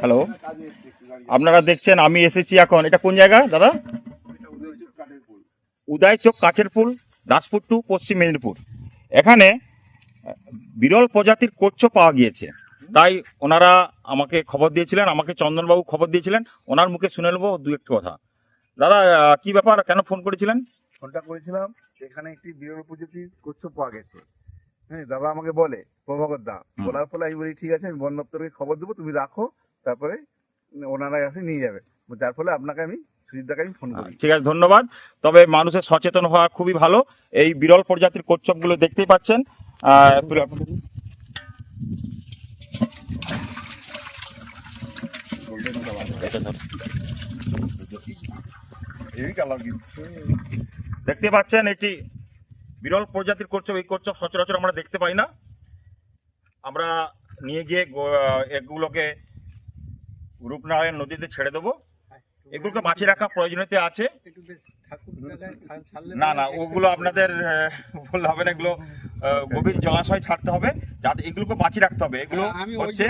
Hello আপনারা দেখছেন আমি এসেছি এখন। এটা কোন জায়গা দাদা? উদয়চক কাঠের পুল। দাসপুর টু পশ্চিম মেদিনীপুর। এখানে বিরল প্রজাতির কচ্ছ পাওয়া গিয়েছে। তাই ওনারা আমাকে খবর দিয়েছিলেন আমাকে চন্দনবাবু খবর দিয়েছিলেন। ওনার মুখে শুনে নেব দু একটি কথা। দাদা কি ব্যাপার কেন ফোন করেছিলেন? ফোনটা করেছিলাম এখানে একটি বিরল প্রজাতির কচ্ছপ পাওয়া গেছে। হ্যাঁ দাদা আমাকে বলে প্রভাকর দা বলার ফলে আমি বলি ঠিক আছে আমি বন দপ্তরকে খবর দেবো তুমি রাখো তারপরে ওনারা এসে নিয়ে যাবে। যার ফলে আপনাকে আমি সুজিতদাকে আমি ফোন করি। ঠিক আছে ধন্যবাদ। তবে মানুষের সচেতন হওয়া খুবই ভালো। এই বিরল প্রজাতির কচ্ছপগুলো দেখতেই পাচ্ছেন। দেখতে পাচ্ছেন এটি বিরল প্রজাতির কচ্ছপ এই কচ্ছপ সচরাচর আমরা দেখতে পাই না। আমরা নিয়ে গিয়ে এগুলোকে রূপনারায়ণ নদীতে ছেড়ে দেবো। এগুলোকে বাঁচিয়ে রাখা প্রয়োজনীয়তা আছে। না না ওগুলো আপনাদের বললে হবে না এগুলো গভীর জলাশয় ছাড়তে হবে যাতে এগুলোকে বাঁচিয়ে রাখতে হবে। এগুলো হচ্ছে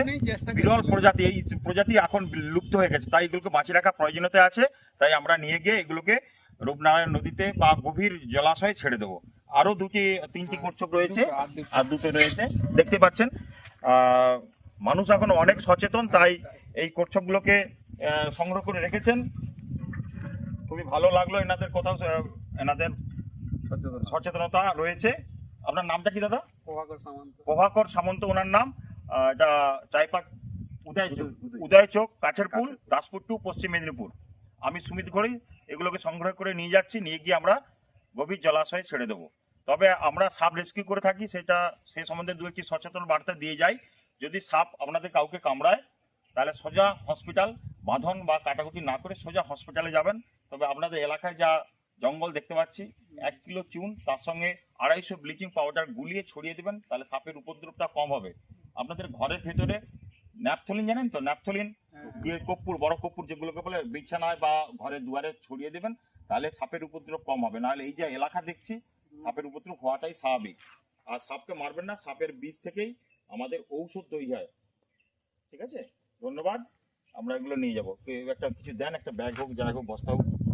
বিরল প্রজাতি এই প্রজাতি এখন লুপ্ত হয়ে গেছে তাই এগুলোকে বাঁচিয়ে রাখা প্রয়োজনীয়তা আছে। তাই আমরা নিয়ে গিয়ে এগুলোকে রূপনারায়ণ নদীতে বা গভীর জলাশয়ে ছেড়ে দেবো। আরও দুটি তিনটি কচ্ছপ রয়েছে আর দুটো। রয়েছে। দেখতে পাচ্ছেন মানুষ এখন অনেক সচেতন তাই এই কচ্ছপগুলোকে সংগ্রহ করে রেখেছেন। খুবই ভালো লাগল এনাদের কোথাও এনাদের সচেতনতা। রয়েছে। আপনার নামটা কি দাদা? প্রভাকর সামন্ত। প্রভাকর সামন্ত ওনার নাম। এটা চাইপাট উদয় উদয়- চোখ কাঠের পুল। দাসপুর টু পশ্চিম মেদিনীপুর। আমি সুমিত ঘড়ি এগুলোকে সংগ্রহ করে নিয়ে যাচ্ছি নিয়ে গিয়ে আমরা গভীর জলাশয়ে ছেড়ে দেবো। তবে আমরা সাপ রেস্কিউ করে থাকি, সেটা সে সম্বন্ধে দু একটি সচেতন বার্তা দিয়ে যাই। যদি সাপ আপনাদের কাউকে কামড়ায়, তাহলে সোজা হসপিটাল বাঁধন বা কাটাকুটি না করে সোজা হসপিটালে যাবেন। তবে আপনাদের এলাকায় যা জঙ্গল দেখতে পাচ্ছি, এক কিলো চুন, তার সঙ্গে আড়াইশো ব্লিচিং পাউডার গুলিয়ে ছড়িয়ে দেবেন, তাহলে সাপের উপদ্রবটা কম হবে। আপনাদের ঘরের ভেতরে ন্যাপথলিন, জানেন তো? ন্যাপথলিন দিয়ে কর্পূর বড় কর্পূর যেগুলোকে বলে, বিছানায় বা ঘরের দুয়ারে ছড়িয়ে দেবেন, তাহলে সাপের উপদ্রব কম হবে। নাহলে এই যে এলাকা দেখছি সাপের উপদ্রব হওয়াটাই স্বাভাবিক। আর সাপকে মারবেন না, সাপের বীজ থেকেই আমাদের ঔষধ তৈরি হয়। ঠিক আছে? ধন্যবাদ। আমরা এগুলো নিয়ে যাব। একটা কিছু দেন, একটা ব্যাগ হোক, যাই হোক, বস্তা হোক।